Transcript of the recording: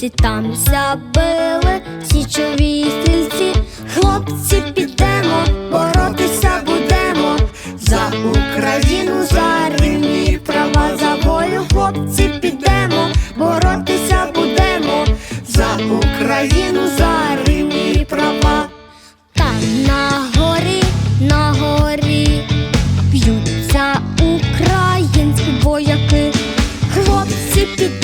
хлопці там забили січові стрільці, хлопці підемо, боротися будемо за Україну, за рівні права, за волю, хлопці підемо, боротися будемо за Україну, за рівні права. Там на горі, на горі б'ються українські вояки, хлопці підемо.